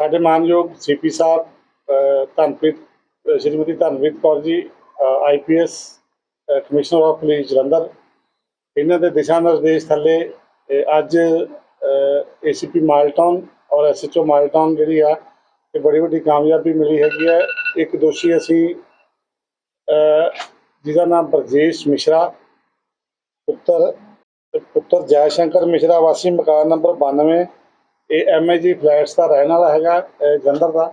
ਸਾਡੇ ਮਾਨਯੋਗ CP Sahib Dhanpreet Shrimati Dhanpreet Kaur ji IPS commissioner of police Jalandhar. ਇਹਨਾਂ ਦੇ ਦਿਸ਼ਾ ਨਿਰਦੇਸ਼ ਥੱਲੇ ਅ, ਅੱਜ ਏਸੀਪੀ ਮਾਲਟਾਊਨ ਔਰ ਐਸਐਚਓ ਮਾਲਟਾਊਨ ਜਿਹੜੀ ਆ ਇਹ ਬੜੀ ਵੱਡੀ ਕਾਮਯਾਬੀ ਮਿਲੀ ਹੈਗੀ ਹੈ। ਇੱਕ ਦੋਸ਼ੀ ਅਸੀਂ ਜਿਹਦਾ ਨਾਮ ਬਰਜੇਸ਼ ਮਿਸ਼ਰਾ ਪੁੱਤਰ ਪੁੱਤਰ ਜੈ ਸ਼ੰਕਰ ਮਿਸ਼ਰਾ ਵਾਸੀ ਮਕਾਨ ਨੰਬਰ 92 ਇਹ ਐਮਏਜੀ ਫਲੈਟਸ ਦਾ ਰਹਿਣ ਵਾਲਾ ਹੈਗਾ ਜਲੰਧਰ ਦਾ।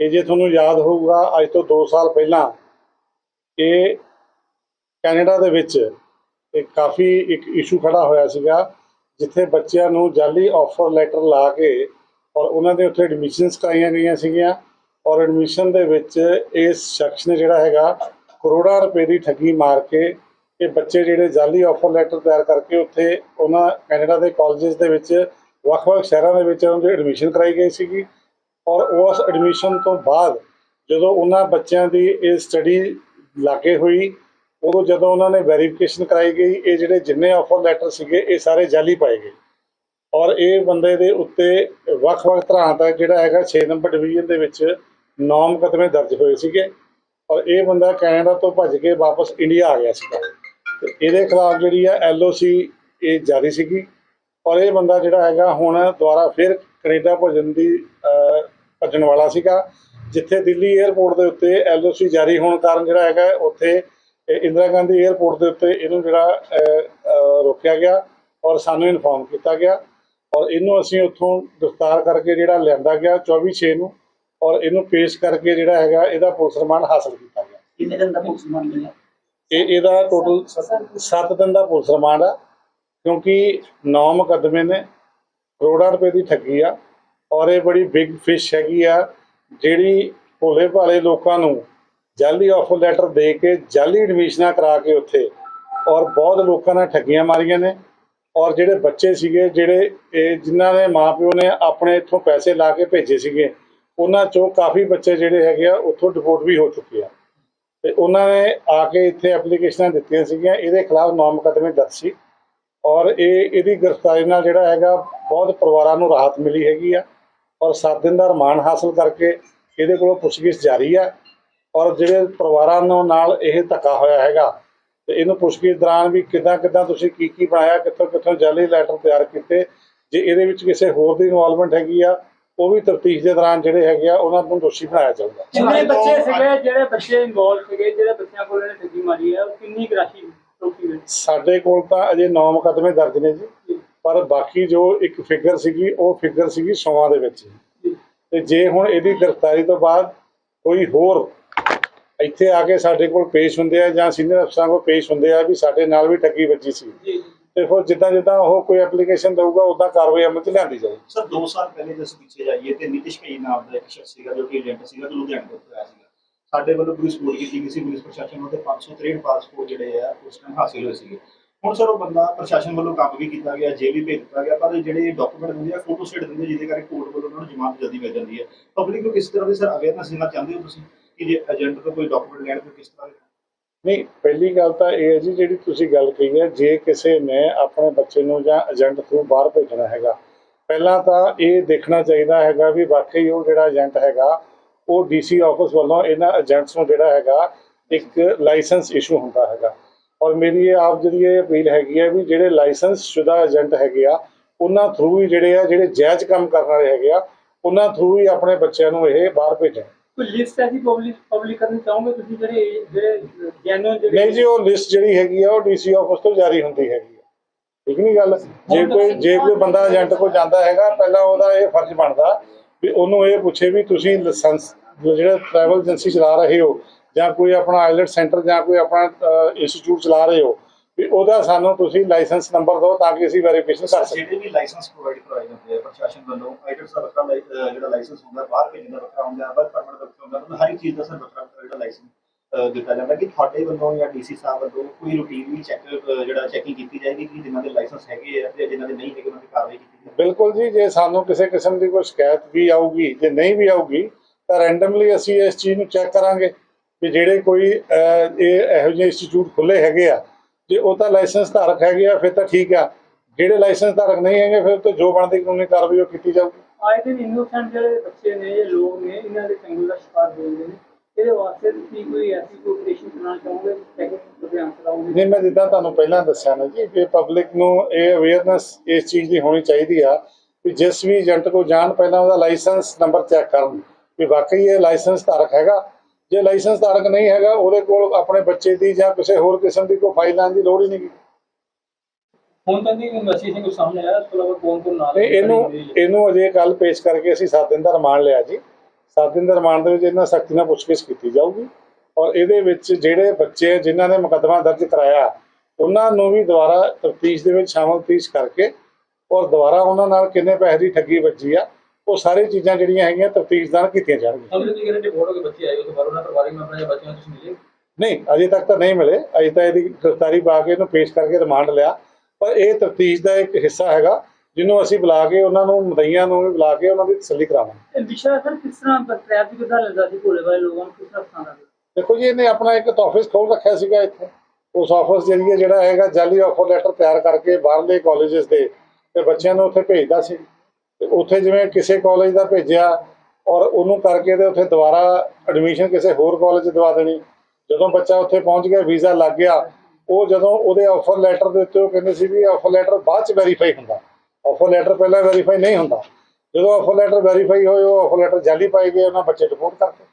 ਇਹ ਜੇ ਤੁਹਾਨੂੰ ਯਾਦ ਹੋਊਗਾ, ਅੱਜ ਤੋਂ 2 ਸਾਲ ਪਹਿਲਾਂ ਇਹ ਕੈਨੇਡਾ ਦੇ ਵਿੱਚ ਇੱਕ ਕਾਫੀ ਇੱਕ ਇਸ਼ੂ ਖੜਾ ਹੋਇਆ ਸੀਗਾ, ਜਿੱਥੇ ਬੱਚਿਆਂ ਨੂੰ ਜਾਲੀ ਆਫਰ ਲੈਟਰ ਲਾ ਕੇ ਔਰ ਉਹਨਾਂ ਦੇ ਉੱਥੇ ਐਡਮਿਸ਼ਨਸ ਕਰਾਈਆਂ ਗਈਆਂ ਸੀਗੀਆਂ ਔਰ ਐਡਮਿਸ਼ਨ ਦੇ ਵਿੱਚ ਇਸ ਸ਼ਖਸ ਨੇ ਜਿਹੜਾ ਹੈਗਾ, ਕਰੋੜਾਂ ਰੁਪਏ ਦੀ ਠੱਗੀ ਮਾਰ ਕੇ ਇਹ ਬੱਚੇ ਜਿਹੜੇ ਜਾਲੀ ਆਫਰ ਲੈਟਰ ਤਿਆਰ ਕਰਕੇ ਉੱਥੇ ਉਹਨਾਂ ਕੈਨੇਡਾ ਦੇ ਕਾਲਜਸ ਦੇ ਵਿੱਚ ਵੱਖ-ਵੱਖ ਸ਼ਹਿਰਾਂ ਦੇ ਵਿੱਚ ਉਹਨਾਂ ਦੀ ਐਡਮਿਸ਼ਨ ਕਰਾਈ ਗਈ ਸੀਗੀ ਔਰ ਉਸ ਐਡਮਿਸ਼ਨ ਤੋਂ ਬਾਅਦ ਜਦੋਂ ਉਹਨਾਂ ਬੱਚਿਆਂ ਦੀ ਇਹ ਸਟੱਡੀ ਲਾਗੇ ਹੋਈ, ਉਦੋਂ ਜਦੋਂ ਉਹਨਾਂ ਨੇ ਵੈਰੀਫਿਕੇਸ਼ਨ ਕਰਾਈ ਗਈ, ਇਹ ਜਿਹੜੇ ਜਿੰਨੇ ਆਫਰ ਲੈਟਰ ਸੀਗੇ, ਇਹ ਸਾਰੇ ਜਾਲੀ ਪਾਏ ਗਏ। ਔਰ ਇਹ ਬੰਦੇ ਦੇ ਉੱਤੇ ਵੱਖ-ਵੱਖ ਤਰ੍ਹਾਂ ਦਾ ਜਿਹੜਾ ਹੈਗਾ 6 ਨੰਬਰ ਡਿਵੀਜ਼ਨ ਦੇ ਵਿੱਚ ਨੌ ਮੁਕੱਦਮੇ ਦਰਜ ਹੋਏ ਸੀਗੇ ਔਰ ਇਹ ਬੰਦਾ ਕੈਨੇਡਾ ਤੋਂ ਭੱਜ ਕੇ ਵਾਪਸ ਇੰਡੀਆ ਆ ਗਿਆ ਸੀਗਾ। ਤੇ ਇਹਦੇ ਖਿਲਾਫ ਜਿਹੜੀ ਆ ਐਲਓਸੀ ਇਹ ਜਾਰੀ ਸੀਗੀ। ਔਰ ਇਹ ਬੰਦਾ ਜਿਹੜਾ ਹੈਗਾ ਹੁਣ ਦੁਬਾਰਾ ਫਿਰ ਕੈਨੇਡਾ ਭੱਜਣ ਦੀ ਭੱਜਣ ਵਾਲਾ ਸੀਗਾ ਜਿੱਥੇ ਦਿੱਲੀ 에ਅਰਪੋਰਟ ਦੇ ਉੱਤੇ ਐਲਓਸੀ ਜਾਰੀ ਹੋਣ ਕਾਰਨ ਜਿਹੜਾ ਹੈਗਾ ਉੱਥੇ ਇੰਦਰਾ ਗਾਂਧੀ 에ਅਰਪੋਰਟ ਦੇ ਉੱਤੇ ਇਹਨੂੰ ਜਿਹੜਾ ਰੋਕਿਆ ਗਿਆ ਔਰ ਸਾਨੂੰ ਇਨਫੋਰਮ ਕੀਤਾ ਗਿਆ ਔਰ ਇਹਨੂੰ ਅਸੀਂ ਉੱਥੋਂ ਗ੍ਰਿਫਤਾਰ ਕਰਕੇ ਜਿਹੜਾ ਲਿਆਂਦਾ ਗਿਆ 24 ਛੇ ਨੂੰ ਔਰ ਇਹਨੂੰ ਪੇਸ਼ ਕਰਕੇ ਜਿਹੜਾ ਹੈਗਾ ਇਹਦਾ ਪੁਲਿਸ ਰਿਮਾਂਡ ਹਾਸਲ ਕੀਤਾ ਗਿਆ। ਕਿੰਨੇ ਦਿਨ ਦਾ ਪੁਲਿਸ ਰਿਮਾਂਡ ਮਿਲਿਆ? ਇਹ ਇਹਦਾ ਟੋਟਲ 7 ਦਿਨ ਦਾ ਪੁਲਿਸ ਰਿਮਾਂਡ ਆ। ਕਿਉਂਕਿ ਨੌ ਮੁਕੱਦਮੇ ਨੇ, ਕਰੋੜਾਂ ਰੁਪਏ ਦੀ ਠੱਗੀ ਆ, ਔਰ ਇਹ ਬੜੀ ਬਿਗ ਫਿਸ਼ ਹੈਗੀ ਆ, ਜਿਹੜੀ ਭੋਲੇ ਭਾਲੇ ਲੋਕਾਂ ਨੂੰ ਜਾਲੀ ਆਫਰ ਲੈਟਰ ਦੇ ਕੇ ਜਾਲੀ ਐਡਮਿਸ਼ਨਾਂ ਕਰਾ ਕੇ ਉੱਥੇ, ਔਰ ਬਹੁਤ ਲੋਕਾਂ ਨੇ ਠੱਗੀਆਂ ਮਾਰੀਆਂ ਨੇ, ਔਰ ਜਿਹੜੇ ਬੱਚੇ ਸੀਗੇ, ਜਿਹੜੇ ਇਹ ਜਿਨ੍ਹਾਂ ਦੇ ਮਾਪਿਓ ਨੇ ਆਪਣੇ ਇੱਥੋਂ ਪੈਸੇ ਲਾ ਕੇ ਭੇਜੇ ਸੀਗੇ, ਉਹਨਾਂ ਚੋਂ ਕਾਫੀ ਬੱਚੇ ਜਿਹੜੇ ਹੈਗੇ ਆ, ਉੱਥੋਂ ਡਿਪੋਰਟ ਵੀ ਹੋ ਚੁੱਕੇ ਆ। ਤੇ ਉਹਨਾਂ ਨੇ ਆ ਕੇ ਇੱਥੇ ਐਪਲੀਕੇਸ਼ਨਾਂ ਦਿੱਤੀਆਂ ਸੀਗੀਆਂ, ਇਹਦੇ ਖਿਲਾਫ ਨੌ ਮੁਕੱਦਮੇ ਦਰਜ ਸੀ। ਔਰ ਇਹ, ਇਹਦੀ ਗ੍ਰਿਫਤਾਰੀ ਨਾਲ ਜਿਹੜਾ ਹੈਗਾ, ਬਹੁਤ ਪਰਿਵਾਰਾਂ ਨੂੰ ਰਾਹਤ ਮਿਲੀ ਹੈਗੀ ਆ। ਔਰ 7 ਦਿਨ ਦਾ ਰਿਮਾਂਡ ਹਾਸਲ ਕਰਕੇ ਇਹਦੇ ਕੋਲੋਂ ਪੁੱਛਗਿੱਛ ਜਾਰੀ ਆ। ਔਰ ਜਿਹੜੇ ਪਰਿਵਾਰਾਂ ਨੂੰ ਨਾਲ ਇਹ ਧੱਕਾ ਹੋਇਆ ਹੈਗਾ, ਤੇ ਇਹਨੂੰ ਪੁੱਛਗਿੱਛ ਦੌਰਾਨ ਵੀ ਕਿੱਦਾਂ ਕਿੱਦਾਂ ਤੁਸੀਂ ਕੀ ਕੀ ਬਣਾਇਆ, ਕਿੱਥੋਂ ਕਿੱਥੋਂ ਜਾਲੀ ਲੈਟਰ ਤਿਆਰ ਕੀਤੇ, ਜੇ ਇਹਦੇ ਵਿੱਚ ਕਿਸੇ ਹੋਰ ਦੀ ਇਨਵੋਲਵਮੈਂਟ ਹੈਗੀ ਆ, ਉਹ ਵੀ ਤਫਤੀਸ਼ ਦੇ ਦੌਰਾਨ ਜਿਹੜੇ ਹੈਗੇ ਆ, ਉਹਨਾਂ ਨੂੰ ਦੋਸ਼ੀ ਬਣਾਇਆ ਜਾਊਗਾ। ਜਿੰਨੇ ਬੱਚੇ ਸੀਗੇ, ਜਿਹੜੇ ਬੱਚੇ ਇਨਵੋਲਵ ਸੀਗੇ, ਜਿਹੜੇ ਬੱਚਿਆਂ ਕੋਲ ਇਹਨੇ ਠੱਗੀ ਮਾਰੀ ਹੈ ਉਹ ਕਿੰਨੀ ਰਾਸ਼ੀ ਸਾਡੇ ਕੋਲ ਤਾਂ ਅਜੇ 9 ਮੁਕੱਦਮੇ ਦਰਜ ਨੇ ਜੀ ਪਰ ਬਾਕੀ ਜੋ ਇੱਕ ਫਿਗਰ ਸੀਗੀ ਉਹ ਫਿਗਰ ਸੀਗੀ ਸੌਆਂ ਦੇ ਵਿੱਚ। ਤੇ ਜੇ ਹੁਣ ਇਹਦੀ ਗ੍ਰਿਫਤਾਰੀ ਤੋਂ ਬਾਅਦ ਕੋਈ ਹੋਰ ਇੱਥੇ ਆ ਕੇ ਸਾਡੇ ਕੋਲ ਪੇਸ਼ ਹੁੰਦੇ ਆ ਜਾਂ ਸੀਨੀਅਰ ਅਫਸਰਾਂ ਕੋਲ ਪੇਸ਼ ਹੁੰਦੇ ਆ ਵੀ ਸਾਡੇ ਨਾਲ ਵੀ ਠੱਗੀ ਵੱਜੀ ਸੀ ਤੇ ਫਿਰ ਜਿੱਦਾਂ ਜਿੱਦਾਂ ਉਹ ਕੋਈ ਐਪਲੀਕੇਸ਼ਨ ਦਊਗਾ ਉਦਾਂ ਕਾਰਵਾਈ ਅਮਲ 'ਚ ਲਿਆਂਦੀ ਜਾਊਗੀ। ਸਰ 2 ਸਾਲ ਪਹਿਲੇ ਜੇ ਅਸੀਂ ਪਿੱਛੇ ਜਾਈਏ ਤੇ ਨਿਤਿਸ਼ ਕਈ ਨਾਮ ਦਾ ਇੱਕ ਸ਼ਖਸ ਸੀਗਾ ਜੋ ਕਿ ਏਜੰਟ ਸੀਗਾ ਜੋ ਲੁਧਿਆਣੇ ਤੋਂ ਆਇਆ ਸੀਗਾ। ਸਾਡੇ ਵੱਲੋਂ ਪੂਰੀ ਸਪੋਰਟ ਕੀਤੀ ਗਈ ਸੀ ਪੁਲਿਸ ਪ੍ਰਸ਼ਾਸਨ ਨੂੰ ਤੇ 563 ਪਾਸਪੋਰਟ ਜਿਹੜੇ ਆ, ਉਸ ਟਾਈਮ ਹਾਸਿਲ ਹੋਏ ਸੀਗੇ। ਹੁਣ ਸਰ ਉਹ ਬੰਦਾ ਪ੍ਰਸ਼ਾਸਨ ਵੱਲੋਂ ਕੰਮ ਵੀ ਕੀਤਾ ਗਿਆ, ਜੇਲ੍ਹ ਵੀ ਭੇਜ ਦਿੱਤਾ ਗਿਆ, ਪਰ ਜਿਹੜੇ ਡਾਕੂਮੈਂਟ ਦਿੰਦੇ ਆ ਫੋਟੋ ਸਟੇਟ ਦਿੰਦੇ ਜਿਹਦੇ ਕਰਕੇ ਕੋਰਟ ਵੱਲੋਂ ਉਹਨਾਂ ਨੂੰ ਜ਼ਮਾਨਤ ਜਲਦੀ ਮਿਲ ਜਾਂਦੀ ਹੈ ਪਬਲਿਕ ਨੂੰ ਕਿਸ ਤਰ੍ਹਾਂ ਦੀ ਸਰ ਅਵੇਅਰਨੈਸ ਦੇਣਾ ਚਾਹੁੰਦੇ ਹੋ ਤੁਸੀਂ ਕਿ ਜੇ ਏਜੰਟ ਤੋਂ ਕੋਈ ਡਾਕੂਮੈਂਟ ਲੈਣ ਤੋਂ ਕਿਸ ਤਰ੍ਹਾਂ ਦੇ? ਨਹੀਂ, ਪਹਿਲੀ ਗੱਲ ਤਾਂ ਇਹ ਹੈ ਜੀ, ਜਿਹੜੀ ਤੁਸੀਂ ਗੱਲ ਕਹੀ ਹੈ, ਜੇ ਕਿਸੇ ਨੇ ਆਪਣੇ ਬੱਚੇ ਨੂੰ ਜਾਂ ਏਜੰਟ ਤੋਂ ਬਾਹਰ ਭੇਜਣਾ ਹੈਗਾ, ਪਹਿਲਾਂ ਤਾਂ ਇਹ ਦੇਖਣਾ ਚਾਹੀਦਾ ਹੈਗਾ ਵੀ ਵਾਕਈ ਉਹ ਜਿਹੜਾ ਏਜੰਟ ਹੈਗਾ ਉਹ ਡੀਸੀ ਆਫਿਸ ਵੱਲੋਂ ਇਹਨਾਂ ਏਜੰਟਸ ਨੂੰ ਜਿਹੜਾ ਹੈਗਾ ਇੱਕ ਲਾਇਸੈਂਸ ਇਸ਼ੂ ਹੁੰਦਾ ਹੈਗਾ। ਔਰ ਮੇਰੀ ਇਹ ਆਪ ਜਿਹੜੀ ਇਹ ਅਪੀਲ ਹੈਗੀ ਹੈ ਵੀ ਜਿਹੜੇ ਲਾਇਸੈਂਸ ਸ਼ੁਦਾ ਏਜੰਟ ਹੈਗੇ ਆ ਉਹਨਾਂ ਥਰੂ ਹੀ ਜਿਹੜੇ ਆ ਜਿਹੜੇ ਜਾਇਜ਼ ਕੰਮ ਕਰਨ ਵਾਲੇ ਹੈਗੇ ਆ ਉਹਨਾਂ ਥਰੂ ਹੀ ਆਪਣੇ ਬੱਚਿਆਂ ਨੂੰ ਇਹ ਬਾਹਰ ਭੇਜਣ। ਕੋਈ ਲਿਸਟ ਐਸੀ ਪਬਲਿਕ ਪਬਲਿਕ ਕਰਨੀ ਚਾਹੋਗੇ ਤੁਸੀਂ ਜਿਹੜੇ ਜਿਹੜੇ ਜੈਨੂਅਨ ਜਿਹੜੇ ਨਹੀਂ ਜੀ ਉਹ ਲਿਸਟ ਜਿਹੜੀ ਹੈਗੀ ਆ ਉਹ ਡੀਸੀ ਆਫਿਸ ਤੋਂ ਜਾਰੀ ਹੁੰਦੀ ਹੈਗੀ ਆ। ਠੀਕ ਨਹੀਂ ਗੱਲ? ਜੇ ਕੋਈ ਜੇ ਕੋਈ ਬੰਦਾ ਏਜੰਟ ਕੋਲ ਜਾਂਦਾ ਹੈਗਾ ਪਹਿਲਾਂ ਉਹਦਾ ਇਹ ਫਰਜ਼ ਬਣਦਾ ਵੀ ਉਹਨੂੰ ਇਹ ਪੁੱਛੇ ਵੀ ਤੁਸੀਂ ਲਾਇਸੈਂਸ ਜਿਹੜਾ ਟਰੈਵਲ ਏਜੰਸੀ ਚਲਾ ਰਹੇ ਹੋ ਜਾਂ ਕੋਈ ਆਪਣਾ ਆਈਲੈਟ ਸੈਂਟਰ ਜਾਂ ਕੋਈ ਆਪਣਾ ਇੰਸਟੀਚਿਊਟ ਚਲਾ ਰਹੇ ਹੋ ਵੀ ਉਹਦਾ ਸਾਨੂੰ ਤੁਸੀਂ ਲਾਇਸੈਂਸ ਨੰਬਰ ਦਿਓ ਤਾਂ ਕਿ ਅਸੀਂ ਵੈਰੀਫਿਕੇਸ਼ਨ ਕਰ ਸਕੀਏ। ਜਿਹੜੇ ਵੀ ਲਾਇਸੈਂਸ ਪ੍ਰੋਵਾਈਡ ਕਰਵਾਏ ਜਾਂਦੇ ਆ ਪ੍ਰਸ਼ਾਸਨ ਵੱਲੋਂ ਆਈਟਸ ਦਾ ਵੱਖਰਾ ਜਿਹੜਾ ਲਾਇਸੈਂਸ ਹੁੰਦਾ ਬਾਹਰ ਭੇਜਣ ਦਾ ਵੱਖਰਾ ਹੁੰਦਾ ਵਰਕ ਪਰਮਿਟ ਦਾ ਵੱਖਰਾ ਹੁੰਦਾ ਹਰ ਇੱਕ ਚੀਜ਼ ਦਾ ਸਰ ਵੱਖਰਾ ਵੱਖਰਾ ਜਿਹੜਾ ਲਾਇਸੈਂਸ ਦਿੱਤਾ ਜਾਂਦਾ ਕਿ ਤੁਹਾਡੇ ਵੱਲੋਂ ਜਾਂ ਡੀਸੀ ਸਾਹਿਬ ਵੱਲੋਂ ਕੋਈ ਰੂਟੀਨਲੀ ਚੈੱਕ ਜਿਹੜਾ ਚੈਕਿੰਗ ਕੀਤੀ ਜਾਏਗੀ ਕਿ ਜਿਨ੍ਹਾਂ ਦੇ ਲਾਇਸੈਂਸ ਹੈਗੇ ਆ ਤੇ ਜਿਨ੍ਹਾਂ ਦੇ ਨਹੀਂ ਹੈਗੇ ਉਹਨਾਂ ਦੀ ਕਾਰਵਾਈ ਕੀਤੀ ਜਾਏਗੀ? ਬਿਲਕੁਲ ਜੀ ਜੇ ਸਾਨੂੰ ਕਿਸੇ ਕਿਸਮ ਦੀ ਕੋਈ ਸ਼ਿਕਾਇਤ ਵੀ ਆਊਗੀ ਜੇ ਨਹੀਂ ਵੀ ਆਊਗੀ ਤਾਂ ਰੈਂਡਮਲੀ ਅਸੀਂ ਇਸ ਚੀਜ਼ ਨੂੰ ਚੈੱਕ ਕਰਾਂਗੇ ਵੀ ਜਿਹੜੇ ਕੋਈ ਇਹ ਇਹੋ ਜਿਹੇ ਇੰਸਟੀਚਿਊਟ ਖੁੱਲੇ ਹੈਗੇ ਆ ਜੇ ਉਹ ਤਾਂ ਲਾਇਸੈਂਸ ਧਾਰਕ ਹੈਗੇ ਆ ਫਿਰ ਤਾਂ ਠੀਕ ਆ। ਜਿਹੜੇ ਲਾਇਸੈਂਸ ਧਾਰਕ ਨਹੀਂ ਹੈਗੇ ਫਿਰ ਤਾਂ ਜੋ ਬਣਦੀ ਕਾਨੂੰਨੀ ਕਾਰਵਾਈ ਉਹ ਕੀਤੀ ਜਾਊਗੀ। ਆਏ ਦਿਨ ਇਨੋਸੈਂਟ ਜਿਹੜੇ ਬੱਚੇ ਨੇ ਇਹ ਲੋਕ ਨੇ ਇਹਨਾਂ ਦੇ ਚੰਗਲ ਦਾ ਸ਼ਿਕਾਰ ਹੋ ਜਾਂਦੇ ਨੇ। ਇਹਦੇ ਵਾਸਤੇ ਤੁਸੀਂ ਕੋਈ ਐਸੀ ਕੋਈ ਆਪਰੇਸ਼ਨ ਕਰਨਾ ਚਾਹੋਗੇ? ਟੈਕਨੀਕਲ ਅਭਿਆਨ ਚਲਾਓਗੇ ਜਿਵੇਂ ਮੈਂ ਜਿੱਦਾਂ ਤੁਹਾਨੂੰ ਪਹਿਲਾਂ ਦੱਸਿਆ ਨਾ ਜੀ ਕਿ ਪਬਲਿਕ ਨੂੰ ਇਹ ਅਵੇਅਰਨੈਸ ਇਸ ਚੀਜ਼ ਦੀ ਹੋਣੀ ਚਾਹੀਦੀ ਆ ਕਿ ਜਿਸ ਵੀ ਏਜੰਟ ਕੋਲ ਜਾਣ ਪਹਿਲਾਂ ਉਹਦਾ ਲਾਇਸੈਂਸ ਨੰਬਰ ਚੈੱਕ ਕਰਨ। ਕਿ ਵਾਕਈ ਇਹ ਲਾਇਸੈਂਸ ਧਾਰਕ ਹੈਗਾ? ਜੇ ਲਾਇਸੈਂਸ ਧਾਰਕ ਨਹੀਂ ਹੈਗਾ ਉਹਦੇ ਕੋਲ ਆਪਣੇ ਬੱਚੇ ਦੀ ਜਾਂ ਕਿਸੇ ਹੋਰ ਕਿਸਮ ਦੀ ਕੋਈ ਫਾਈਲ ਲੈਣ ਦੀ ਲੋੜ ਹੀ ਨਹੀਂ। ਹੁਣ ਤੱਕ ਦੀ ਇਨਵੈਸਟੀਗੇਸ਼ਨ ਕੋਈ ਸਾਹਮਣੇ ਆਇਆ ਇਸ ਤੋਂ ਇਲਾਵਾ ਕੌਣ ਕੌਣ ਨਾਲ ਤੇ ਇਹਨੂੰ ਇਹਨੂੰ ਅਜੇ ਕੱਲ ਪੇਸ਼ ਕਰਕੇ ਅਸੀਂ 7 ਦਿਨ ਦਾ ਰਿਮਾਂਡ ਲਿਆ ਜੀ। 7 ਦਿਨ ਦੇ ਰਿਮਾਂਡ ਦੇ ਵਿੱਚ ਇਹਨਾਂ ਸਖਤੀ ਨਾਲ ਪੁੱਛਗਿੱਛ ਕੀਤੀ ਜਾਊਗੀ। ਔਰ ਇਹਦੇ ਵਿੱਚ ਜਿਹੜੇ ਬੱਚੇ ਜਿਨ੍ਹਾਂ ਨੇ ਮੁਕੱਦਮਾ ਦਰਜ ਕਰਾਇਆ ਉਹਨਾਂ ਨੂੰ ਵੀ ਦੁਬਾਰਾ ਤਫਤੀਸ਼ ਦੇ ਵਿੱਚ ਸ਼ਾਮਲ ਤਫਤੀਸ਼ ਕਰਕੇ ਔਰ ਦੁਬਾਰਾ ਉਹਨਾਂ ਨਾਲ ਕਿੰਨੇ ਪੈਸੇ ਦੀ ਠੱਗੀ ਵੱਜੀ ਆ ਉਹ ਸਾਰੀ ਚੀਜ਼ਾਂ ਜਿਹੜੀਆਂ ਹੈਗੀਆਂ ਤਫਤੀਸ਼ ਨਾਲ ਕੀਤੀਆਂ ਜਾਣਗੀਆਂ। ਅਗਲੇ ਦੀ ਗਰੰਟੀ ਫੋਟੋ ਕੇ ਬੱਚੇ ਆਏ ਉਹ ਬਾਅਦ ਉਹਨਾਂ ਪਰਿਵਾਰਿਕ ਮੈਂਬਰਾਂ ਜਾਂ ਬੱਚਿਆਂ ਨੂੰ ਮਿਲੇ? ਨਹੀਂ ਅਜੇ ਤੱਕ ਤਾਂ ਨਹੀਂ ਮਿਲੇ। ਅਜੇ ਤਾਂ ਇਹਦੀ ਗ੍ਰਿਫਤਾਰੀ ਪਾ ਕੇ ਇਹਨੂੰ ਪੇਸ਼ ਕਰਕੇ ਰਿਮਾਂਡ ਲਿਆ। ਪਰ ਇਹ ਤਫਤੀਸ਼ ਦਾ ਇੱਕ ਹਿੱਸਾ ਹੈਗਾ। ਜਿਹਨੂੰ ਅਸੀਂ ਬੁਲਾ ਕੇ ਉਹਨਾਂ ਨੂੰ ਮਦਈਆਂ ਨੂੰ ਵੀ ਬੁਲਾ ਕੇ ਉਹਨਾਂ ਦੀ ਤਸੱਲੀ ਕਰਾਵਾਂਗੇ। ਇਹ ਵਿਸ਼ਾ ਸਰ ਕਿਸ ਤਰ੍ਹਾਂ ਟ੍ਰੈਪ ਦੀ ਕਿਦਾਂ ਲੈਂਦਾ ਸੀ ਭੋਲੇ ਵਾਲੇ ਲੋਕਾਂ ਨੂੰ ਕਿਸ ਤਰ੍ਹਾਂ ਪਸੰਦ ਦੇਖੋ ਜੀ ਇਹਨੇ ਆਪਣਾ ਇੱਕ ਆਫਿਸ ਖੋਲ ਰੱਖਿਆ ਸੀਗਾ ਇੱਥੇ। ਉਸ ਆਫਿਸ ਜਰੀਏ ਜਿਹੜਾ ਹੈਗਾ ਜਾਲੀ ਆਫਰ ਲੈਟਰ ਤਿਆਰ ਕਰਕੇ ਬਾਹਰਲੇ ਕਾਲਜਸ ਦੇ ਤੇ ਬੱਚਿਆਂ ਨੂੰ ਉੱਥੇ ਭੇਜਦਾ ਸੀ। ਤੇ ਉੱਥੇ ਜਿਵੇਂ ਕਿਸੇ ਕਾਲਜ ਦਾ ਭੇਜਿਆ ਔਰ ਉਹਨੂੰ ਕਰਕੇ ਤੇ ਉੱਥੇ ਦੁਬਾਰਾ ਐਡਮਿਸ਼ਨ ਕਿਸੇ ਹੋਰ ਕਾਲਜ ਦਵਾ ਦੇਣੀ। ਜਦੋਂ ਬੱਚਾ ਉੱਥੇ ਪਹੁੰਚ ਗਿਆ ਵੀਜ਼ਾ ਲੱਗ ਗਿਆ ਉਹ ਜਦੋਂ ਉਹਦੇ ਆਫਰ ਲੈਟਰ ਦੇ ਉੱਤੇ ਉਹ ਕਹਿੰਦੇ ਸੀ ਵੀ ਆਫਰ ਲੈਟਰ ਬਾਅਦ 'ਚ ਵੈਰੀਫਾਈ ਹੁੰਦਾ। ਆਫਰ ਲੈਟਰ ਪਹਿਲਾਂ ਵੈਰੀਫਾਈ ਨਹੀਂ ਹੁੰਦਾ। ਜਦੋਂ ਆਫਰ ਲੈਟਰ ਵੈਰੀਫਾਈ ਹੋਏ, ਉਹ ਆਫਰ ਲੈਟਰ ਜਾਲੀ ਪਾਏ ਗਏ ਉਹਨਾਂ ਬੱਚੇ ਰਿਪੋਰਟ ਕਰਤੇ।